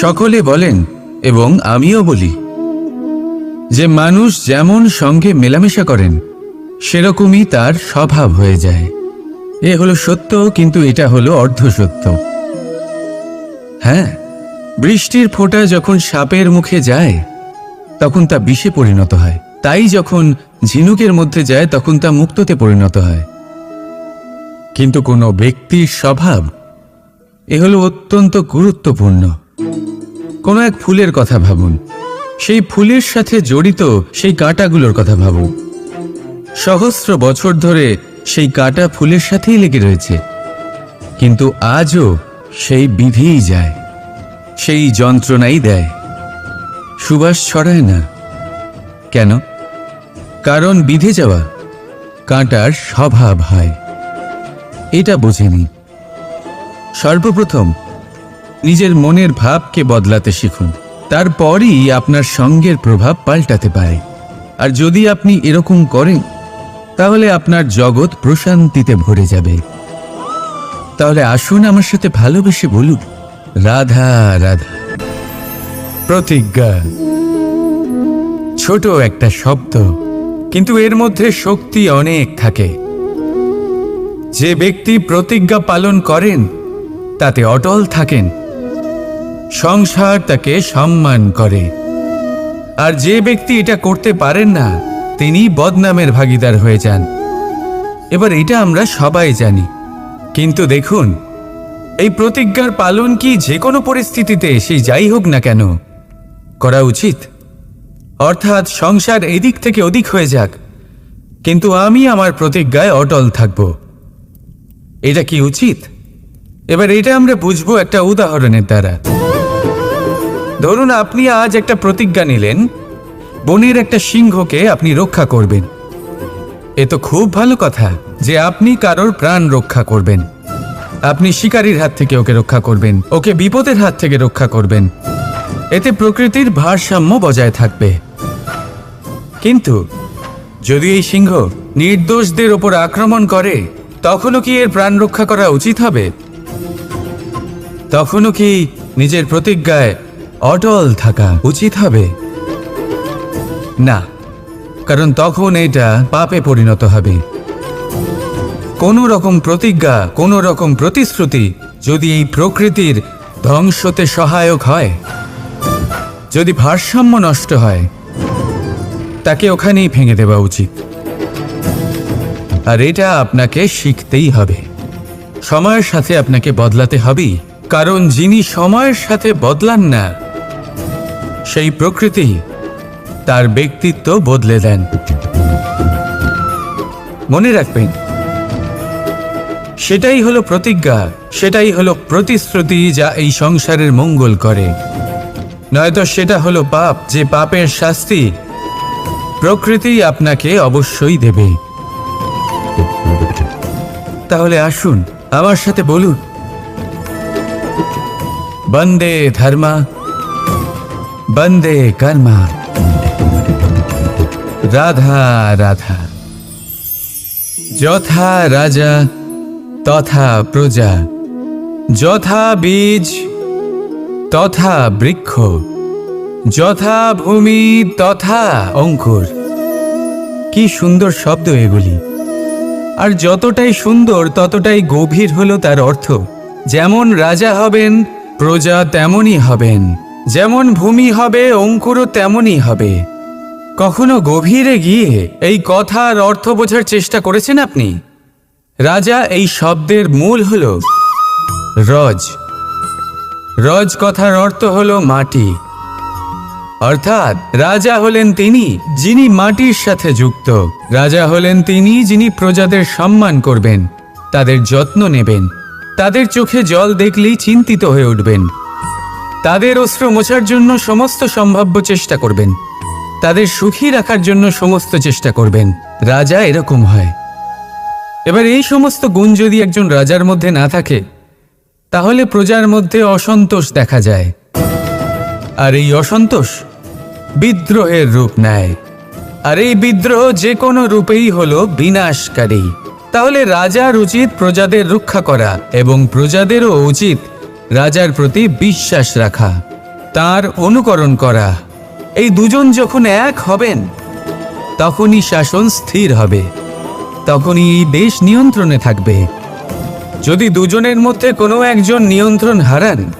সকলে বলেন, এবং আমিও বলি, যে মানুষ যেমন সঙ্গে মেলামেশা করেন, সেরকমই তার স্বভাব হয়ে যায়। এ হলো সত্য, কিন্তু এটা হলো অর্ধ সত্য হ্যাঁ বৃষ্টির ফোঁটা যখন সাপের মুখে যায়, তখন তা বিষে পরিণত হয়। তাই যখন ঝিনুকের মধ্যে যায়, তখন তা মুক্ততে পরিণত হয়। কিন্তু কোনো ব্যক্তির স্বভাব, এ হলো অত্যন্ত গুরুত্বপূর্ণ। কোনো এক ফুলের কথা ভাবুন। সেই ফুলের সাথে জড়িত সেই কাঁটাগুলোর কথা ভাবুন। সহস্র বছর ধরে সেই কাঁটা ফুলের সাথেই লেগে রয়েছে। কিন্তু আজও সেই বিধিই যায়, সেই যন্ত্রণাই দেয়। সুবাস ছড়ায় না। কেন? কারণ বিধে যাওয়া কাঁটার স্বভাব হয়। এটা বোঝেনি। সর্বপ্রথম নিজের মনের ভাবকে বদলাতে শিখুন। তারপরই আপনার সঙ্গের প্রভাব পাল্টাতে পারে। আর যদি আপনি এরকম করেন, তাহলে আপনার জগৎ প্রশান্তিতে ভরে যাবে। তাহলে আসুন আমার সাথে ভালোবেসে বলুন, রাধা রাধা। প্রতিজ্ঞা। ছোট একটা শব্দ, কিন্তু এর মধ্যে শক্তি অনেক থাকে। যে ব্যক্তি প্রতিজ্ঞা পালন করেন, তাতে অটল থাকেন। সংসার তাকে সম্মান করে। আর যে ব্যক্তি এটা করতে পারেন না, তিনি বদনামের ভাগিদার হয়ে যান। এবার এটা আমরা সবাই জানি। কিন্তু দেখুন, এই প্রতিজ্ঞার পালন কি যে কোনো পরিস্থিতিতে সে যাই হোক না কেন, করা উচিত। অর্থাৎ সংসার এদিক থেকে ওদিক হয়ে যাক। কিন্তু আমি আমার প্রতিজ্ঞায় অটল থাকব। এটা কি উচিত? এবার এটা আমরা বুঝব একটা উদাহরণের দ্বারা। ধরুন আপনি আজ একটা প্রতিজ্ঞা নিলেন, বনের একটা সিংহকে আপনি রক্ষা করবেন। এ তো খুব ভালো কথা যে আপনি কারোর প্রাণ রক্ষা করবেন। আপনি শিকারীর হাত থেকে ওকে রক্ষা করবেন, ওকে বিপদের হাত থেকে রক্ষা করবেন। এতে প্রকৃতির ভারসাম্য বজায় থাকবে। কিন্তু যদি এই সিংহ নির্দোষদের ওপর আক্রমণ করে, তখনও কি এর প্রাণ রক্ষা করা উচিত হবে? তখনও কি নিজের প্রতিজ্ঞায় অটল থাকা উচিত হবে। না, কারণ তখন এটা পাপে পরিণত হবে। কোনো রকম প্রতিজ্ঞা, কোনো রকম প্রতিশ্রুতি যদি এই প্রকৃতির ধ্বংসতে সহায়ক হয়, যদি ভারসাম্য নষ্ট হয়, তাকে ওখানেই ভেঙে দেওয়া উচিত। আর এটা আপনাকে শিখতেই হবে। সময়ের সাথে আপনাকে বদলাতে হবেই, কারণ যিনি সময়ের সাথে বদলান না সেই প্রকৃতি তার ব্যক্তিত্ব বদলে দেন। মনে রাখবেন, সেটাই হলো প্রতিজ্ঞা, সেটাই হলো প্রতিশ্রুতি যা এই সংসারের মঙ্গল করে। নয়তো সেটা হলো পাপ, যে পাপের শাস্তি প্রকৃতি আপনাকে অবশ্যই দেবে। তাহলে আসুন, আমার সাথে বলুন, বন্দে ধর্মা বন্দে কর্মা। রাধা রাধা। যথা রাজা, তথা প্রজা। যথা বীজ, তথা বৃক্ষ। যথা ভূমি, তথা অঙ্কুর। কি সুন্দর শব্দ এগুলি। আর যতটাই সুন্দর, ততটাই গভীর হলো তার অর্থ। যেমন রাজা হবেন, প্রজা তেমনই হবেন। যেমন ভূমি হবে, অঙ্কুরও তেমনই হবে। কখনো গভীরে গিয়ে এই কথার অর্থ বোঝার চেষ্টা করেছেন আপনি? রাজা, এই শব্দের মূল হল রজ। রজ কথার অর্থ হল মাটি। অর্থাৎ রাজা হলেন তিনি, যিনি মাটির সাথে যুক্ত। রাজা হলেন তিনি, যিনি প্রজাদের সম্মান করবেন, তাদের যত্ন নেবেন, তাদের চোখে জল দেখলেই চিন্তিত হয়ে উঠবেন। তাদের অস্ত্র মোছার জন্য সমস্ত সম্ভাব্য চেষ্টা করবেন। তাদের সুখী রাখার জন্য সমস্ত চেষ্টা করবেন। রাজা এরকম হয়। এবার এই সমস্ত গুণ যদি একজন রাজার মধ্যে না থাকে, তাহলে প্রজার মধ্যে অসন্তোষ দেখা যায়। আর এই অসন্তোষ বিদ্রোহের রূপ নেয়। আর এই বিদ্রোহ যে কোনো রূপেই হলো বিনাশকারী। তাহলে রাজার উচিত প্রজাদের রক্ষা করা এবং প্রজাদেরও উচিত রাজার প্রতি বিশ্বাস রাখা, তার অনুকরণ করা। এই দুজন যখন এক হবেন, তখনই শাসন স্থির হবে, তখনই এই দেশ নিয়ন্ত্রণে থাকবে। যদি দুজনের মধ্যে কোনো একজন নিয়ন্ত্রণ হারান,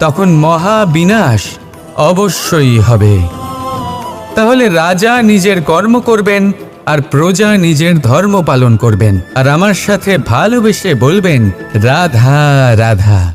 তখন মহা বিনাশ অবশ্যই হবে। তাহলে রাজা নিজের কর্ম করবেন আর প্রজা নিজের ধর্ম পালন করবেন। আর আমার সাথে ভালোবেসে বলবেন, রাধা রাধা।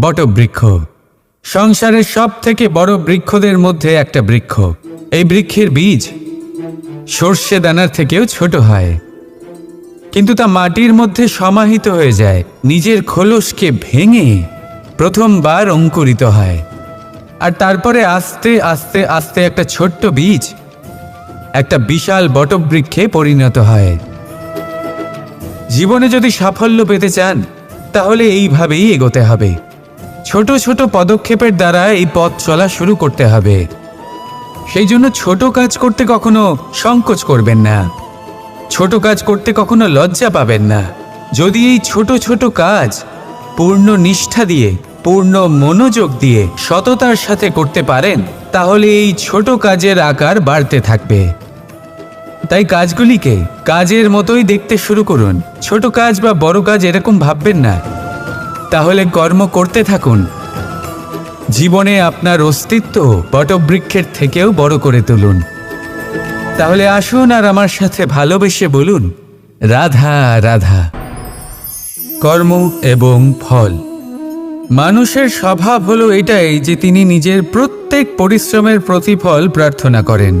বটবৃক্ষ সংসারের সব থেকে বড় বৃক্ষদের মধ্যে একটা বৃক্ষ। এই বৃক্ষের বীজ সর্ষে দানার থেকেও ছোট হয়। কিন্তু তা মাটির মধ্যে সমাহিত হয়ে যায়। নিজের খোলসকে ভেঙে প্রথমবার অঙ্কুরিত হয়। আর তারপরে আস্তে আস্তে আস্তে একটা ছোট্ট বীজ একটা বিশাল বটবৃক্ষে পরিণত হয়। জীবনে যদি সাফল্য পেতে চান, তাহলে এইভাবেই এগোতে হবে। ছোট ছোট পদক্ষেপের দ্বারা এই পথ চলা শুরু করতে হবে। সেই জন্য ছোট কাজ করতে কখনো সংকোচ করবেন না। ছোট কাজ করতে কখনো লজ্জা পাবেন না। যদি এই ছোট ছোট কাজ পূর্ণ নিষ্ঠা দিয়ে, পূর্ণ মনোযোগ দিয়ে সততার সাথে করতে পারেন, তাহলে এই ছোট কাজের আকার বাড়তে থাকবে। তাই কাজগুলিকে কাজের মতোই দেখতে শুরু করুন। ছোট কাজ বা বড় কাজ এরকম ভাববেন না। তাহলে কর্ম করতে থাকুন। জীবনে আপনার অস্তিত্ব বটবৃক্ষের থেকেও বড় করে তুলুন। তাহলে আসুন আর আমার সাথে ভালোবেসে বলুন, রাধা রাধা। কর্ম এবং ফল। মানুষের স্বভাব হলো এটাই যে তিনি নিজের প্রত্যেক পরিশ্রমের প্রতিফল প্রার্থনা করেন।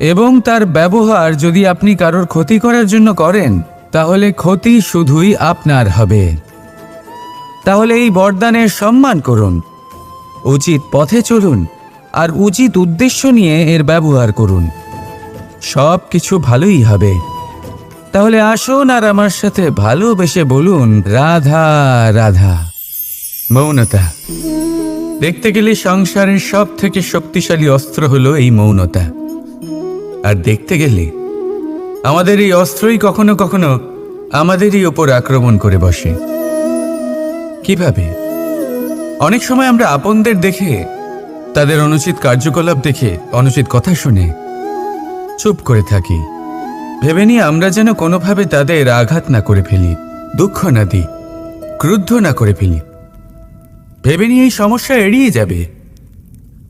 এবং তার ব্যবহার যদি আপনি কারোর ক্ষতি করার জন্য করেন, তাহলে ক্ষতি শুধুই আপনার হবে। তাহলে এই বরদানের সম্মান করুন। উচিত পথে চলুন আর উচিত উদ্দেশ্য নিয়ে এর ব্যবহার করুন। সব কিছু ভালোই হবে। তাহলে আসুন আর আমার সাথে ভালোবেসে বলুন, রাধা রাধা, মৌনতা। দেখতে গেলে সংসারের সব থেকে শক্তিশালী অস্ত্র হলো এই মৌনতা। আর দেখতে গেলে আমাদের এই অস্ত্রই কখনো কখনো আমাদেরই ওপর আক্রমণ করে বসে। কীভাবে? অনেক সময় আমরা আপনদের দেখে, তাদের অনুচিত কার্যকলাপ দেখে অনুচিত কথা শুনে চুপ করে থাকি। ভেবে নিয়ে আমরা যেন কোনোভাবে তাদের আঘাত না করে ফেলি, দুঃখ না দিই, ক্রুদ্ধ না করে ফেলি। ভেবে নিয়ে এই সমস্যা এড়িয়ে যাবে।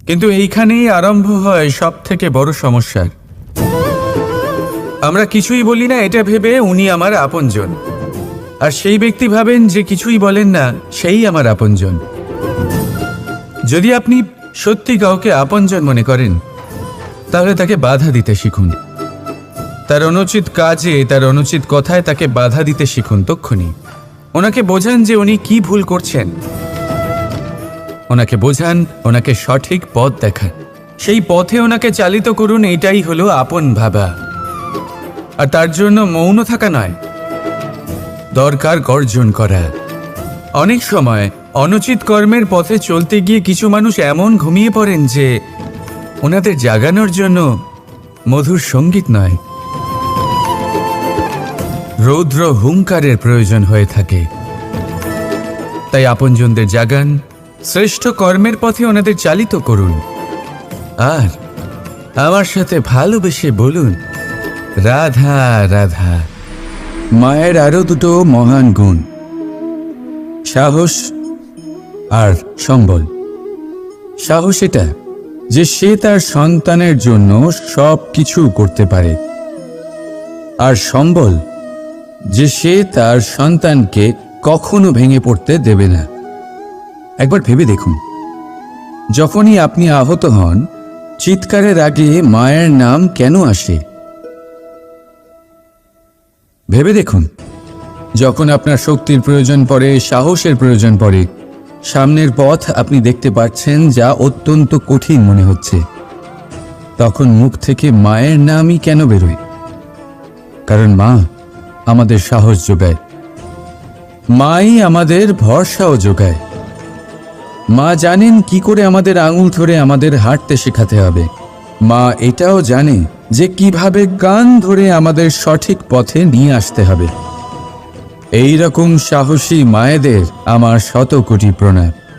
কিন্তু এইখানেই আরম্ভ হয় সব থেকে বড় সমস্যার। আমরা কিছুই বলি না, এটা ভেবে উনি আমার আপনজন। আর সেই ব্যক্তি ভাবেন যে কিছুই বলেন না, সেই আমার আপনজন। যদি আপনি সত্যি কাউকে আপনজন মনে করেন, তাহলে তাকে বাধা দিতে শিখুন। তার অনুচিত কাজে, তার অনুচিত কথায় তাকে বাধা দিতে শিখুন তক্ষুনি। ওনাকে বোঝান যে উনি কি ভুল করছেন। ওনাকে বোঝান, ওনাকে সঠিক পথ দেখান। সেই পথে ওনাকে চালিত করুন এটাই হলো আপন ভাবা। আর তার জন্য মৌন থাকা নয়। দরকার গর্জন করা। অনেক সময় অনুচিত কর্মের পথে চলতে গিয়ে কিছু মানুষ এমন ঘুমিয়ে পড়েন যে ওনাদের জাগানোর জন্য মধুর সংগীত নয়। রৌদ্র হুঙ্কারের প্রয়োজন হয়ে থাকে। তাই আপনজনদের জাগান, শ্রেষ্ঠ কর্মের পথে ওনাদের চালিত করুন। আর আমার সাথে ভালোবেসে বলুন। রাধা রাধা। মায়ের আরও দুটো মহান গুণ, সাহস আর সম্বল। সাহস এটা যে সে তার সন্তানের জন্য সব কিছু করতে পারে। আর সম্বল যে সে তার সন্তানকে কখনো ভেঙে পড়তে দেবে না। একবার ভেবে দেখুন, যখনই আপনি আহত হন, চিৎকারের আগে মায়ের নাম কেন আসে? ভেবে দেখুন, যখন আপনার শক্তির প্রয়োজন পড়ে, সাহসের প্রয়োজন পড়ে, সামনের পথ আপনি দেখতে পাচ্ছেন যা অত্যন্ত কঠিন মনে হচ্ছে। তখন মুখ থেকে মায়ের নামই কেন বেরোয়? কারণ মা আমাদের সাহস যোগায়। মাই আমাদের ভরসাও যোগায়। মা জানেন কি করে আমাদের আঙুল ধরে আমাদের হাঁটতে শেখাতে হবে। মা এটাও জানে যে কীভাবে গান ধরে আমাদের সঠিক পথে নিয়ে আসতে হবে। এই রকম সাহসী মায়েদের আমার শত কোটি প্রণাম।